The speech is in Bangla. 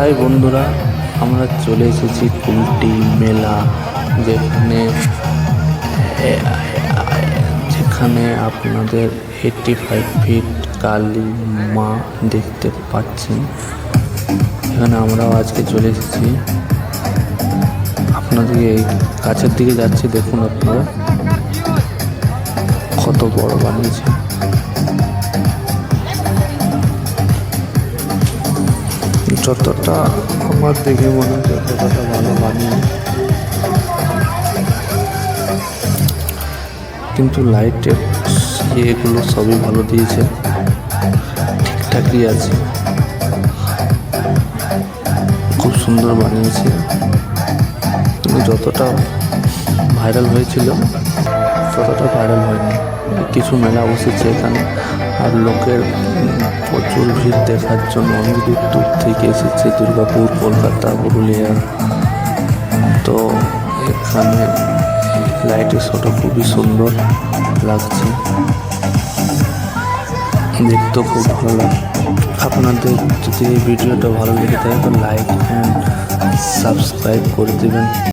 হাই বন্ধুরা, আমরা চলে এসেছি কুলটি মেলা, যেখানে যেখানে আপনাদের এইটটি ফাইভ ফিট কালী মা দেখতে পাচ্ছেন। এখানে আমরাও আজকে চলে এসেছি। আপনাদেরকে এই কাছের দিকে যাচ্ছি, দেখুন আপনারা, কত বড় বানিয়েছে। যতটা আমার দেখে মনে হয় ততটা ভালো বানিয়ে কিন্তু লাইটের ইয়েগুলো সবই ভালো দিয়েছে। ঠিকঠাকই আছে। খুব সুন্দর বানিয়েছে। যতটা ভাইরাল হয়েছিল। ফটোটা ভাইরাল হয়নি। কিছু মেলা বসেছে এখানে। আর লোকের প্রচুর ভিড় দেখার জন্য অনেক দূর দূর থেকে এসেছে। দুর্গাপুর, কলকাতা, পুরুলিয়া। তো এখানে লাইটের শোটা খুবই সুন্দর লাগছে। দেখতেও খুব ভালো লাগে, আপনাদের যদি ভিডিওটা ভালো লেগে থাকে, তো লাইক অ্যান্ড সাবস্ক্রাইব করে দেবেন।